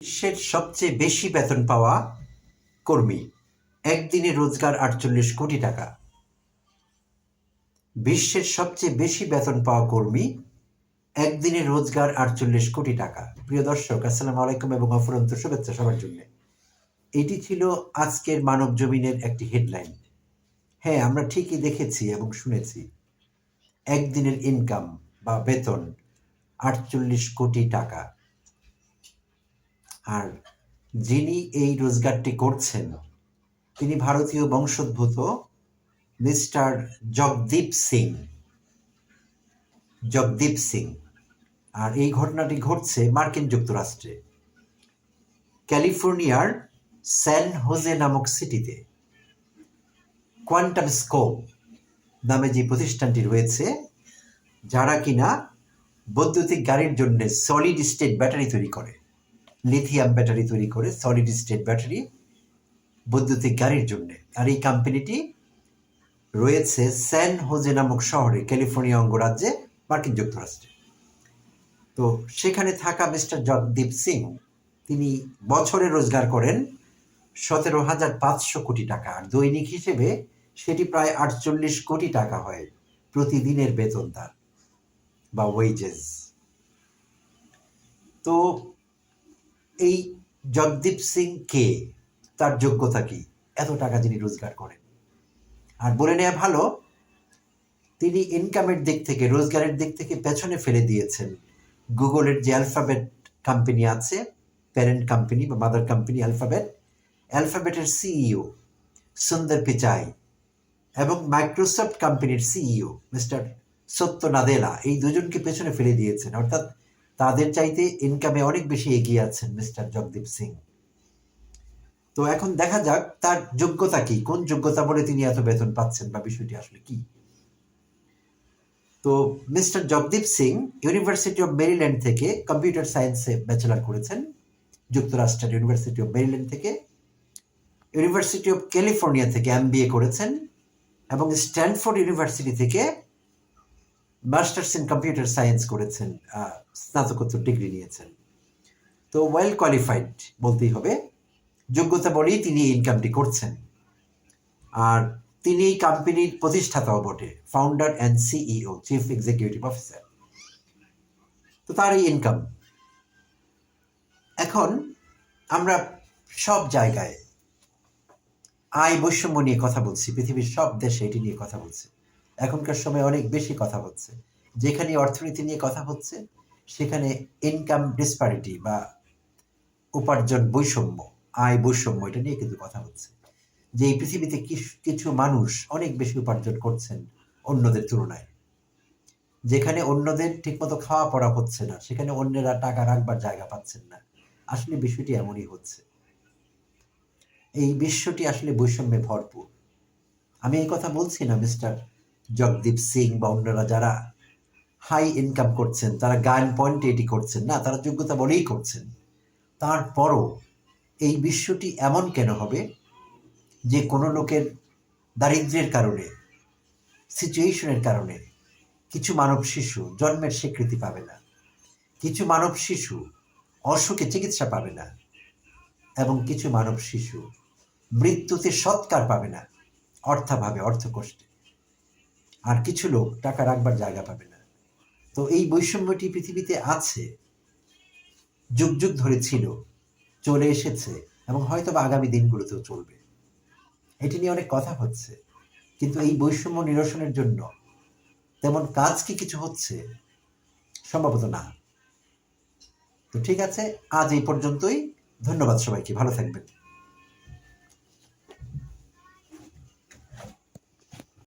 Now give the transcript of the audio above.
বিশ্বের সবচেয়ে বেশি বেতন পাওয়া কর্মী। একদিনে রোজগার আটচল্লিশ কোটি টাকা। বিশ্বের সবচেয়ে বেশি বেতন পাওয়া কর্মী একদিনে রোজগার আটচল্লিশ কোটি টাকা। প্রিয় দর্শক, আসসালামু আলাইকুম এবং অফুরন্ত শুভেচ্ছা সবার জন্য। এটি ছিল আজকের মানব জমিনের একটি হেডলাইন। হ্যাঁ আমরা ঠিকই দেখেছি এবং শুনেছি, একদিনের ইনকাম বা বেতন আটচল্লিশ কোটি টাকা। আর যিনি এই রোজগারটি করছেন, তিনি ভারতীয় বংশোদ্ভূত মিস্টার জগদীপ সিং। জগদীপ সিং। আর এই ঘটনাটি ঘটছে মার্কিন যুক্তরাষ্ট্রে। ক্যালিফোর্নিয়ার স্যান হোজে নামক সিটিতে। কোয়ান্টাম স্কোপ নামে যে প্রতিষ্ঠানটি রয়েছে, যারা কিনা বৈদ্যুতিক গাড়ির জন্য সলিড স্টেট ব্যাটারি তৈরি করে। লিথিয়াম ব্যাটারি তৈরি করে সলিড স্টেট ব্যাটারি বৈদ্যুতিক গাড়ির জন্য। আর এই কোম্পানিটি রয়েছে স্যান হোজে নামক শহরে ক্যালিফোর্নিয়া অঙ্গরাজ্যে মার্কিন যুক্তরাষ্ট্রে। তো সেখানে থাকা মিস্টার জগদীপ সিং, তিনি বছরে রোজগার করেন সতেরো হাজার পাঁচশো কোটি টাকা। আর দৈনিক হিসেবে সেটি প্রায় আটচল্লিশ কোটি টাকা হয় প্রতিদিনের বেতন তার, বা ওয়েজেস তো এই জগদীপ সিং কে, তার যোগ্যতা কি? এত টাকা যিনি রোজগার করেন। আর বলে নেওয়া ভালো, তিনি ইনকামের দিক থেকে, রোজগারের দিক থেকে পেছনে ফেলে দিয়েছেন। গুগলের যে অ্যালফাবেট কোম্পানি আছে প্যারেন্ট কোম্পানি বা মাদার কোম্পানি অ্যালফাবেট অ্যালফাবেটের সিইও সুন্দর পিচাই, এবং মাইক্রোসফট কোম্পানির সিইও মিস্টার সত্য নাদেলা, এই দুজনকে পেছনে ফেলে দিয়েছেন। অর্থাৎ তাদের চাইতে ইনকামে অনেক বেশি এগিয়ে আছেন মিস্টার জগদীপ সিং। তো এখন দেখা যাক তার যোগ্যতা কি, কোন যোগ্যতা বলে তিনি এত বেতন পাচ্ছেন বা বিষয়টি আসলে কি? তো mister Jagdeep Singh university of Maryland থেকে কম্পিউটার সায়েন্সে ব্যাচেলার করেছেন, যুক্তরাষ্ট্রের ইউনিভার্সিটি অফ মেরিল্যান্ড থেকে ইউনিভার্সিটি অফ ক্যালিফোর্নিয়া থেকে এমবিএ করেছেন, এবং স্ট্যানফোর্ড ইউনিভার্সিটি থেকে মাস্টার্স ইন কম্পিউটার সায়েন্স করেছেন স্নাতকোত্তর ডিগ্রি নিয়েছেন। তো ওয়েল কোয়ালিফাইড বলতেই হবে। যোগ্যতা বলেই তিনি ইনকামটি করছেন। আর তিনি কোম্পানির প্রতিষ্ঠাতাও বটে founder and CEO chief executive officer তো তার এই ইনকাম এখন আমরা সব জায়গায় আয় বৈষম্য নিয়ে কথা বলছি, পৃথিবীর সব দেশে এটি নিয়ে কথা বলছে। এখনকার সময় অনেক বেশি কথা হচ্ছে। যেখানে অর্থনীতি নিয়ে কথা হচ্ছে, সেখানে ইনকাম ডিসপারিটি বা উপার্জন বৈষম্য, আয় বৈষম্য, এটা নিয়ে কিন্তু কথা হচ্ছে। যে এই পৃথিবীতে কিছু মানুষ অনেক বেশি উপার্জন করছেন অন্যদের তুলনায়। যেখানে অন্যদের ঠিকমতো খাওয়া পড়া হচ্ছে না, সেখানে অন্যরা টাকা রাখবার জায়গা পাচ্ছেন না। আসলে বিষয়টি এমনই হচ্ছে। এই বিশ্বটি আসলে বৈষম্যে ভরপুর। আমি এই কথা বলছি না, মিস্টার জগদীপ সিং বা অন্যরা যারা হাই ইনকাম করছেন, তারা গান পয়েন্টে এটি করছেন, না, তারা যোগ্যতা বলেই করছেন। তারপরও এই বিশ্বটি এমন কেন হবে যে কোনো লোকের দারিদ্র্যের কারণে সিচুয়েশনের কারণে কিছু মানব শিশু জন্মের স্বীকৃতি পাবে না, কিছু মানব শিশু অসুখে চিকিৎসা পাবে না এবং কিছু মানব শিশু মৃত্যুতে সৎকার পাবে না, অর্থাভাবে অর্থকষ্টে। আর কিছু লোক টাকা রাখবার জায়গা পাবে না। তো এই বৈষম্যটি পৃথিবীতে আছে, যুগ যুগ ধরে ছিল, চলে এসেছে এবং হয়তো বা আগামী দিনগুলোতেও চলবে। এটি নিয়ে অনেক কথা হচ্ছে, কিন্তু এই বৈষম্য নিরসনের জন্য তেমন কাজ কি কিছু হচ্ছে? সম্ভবত না। তো ঠিক আছে, আজ এই পর্যন্তই। ধন্যবাদ সবাইকে, ভালো থাকবেন।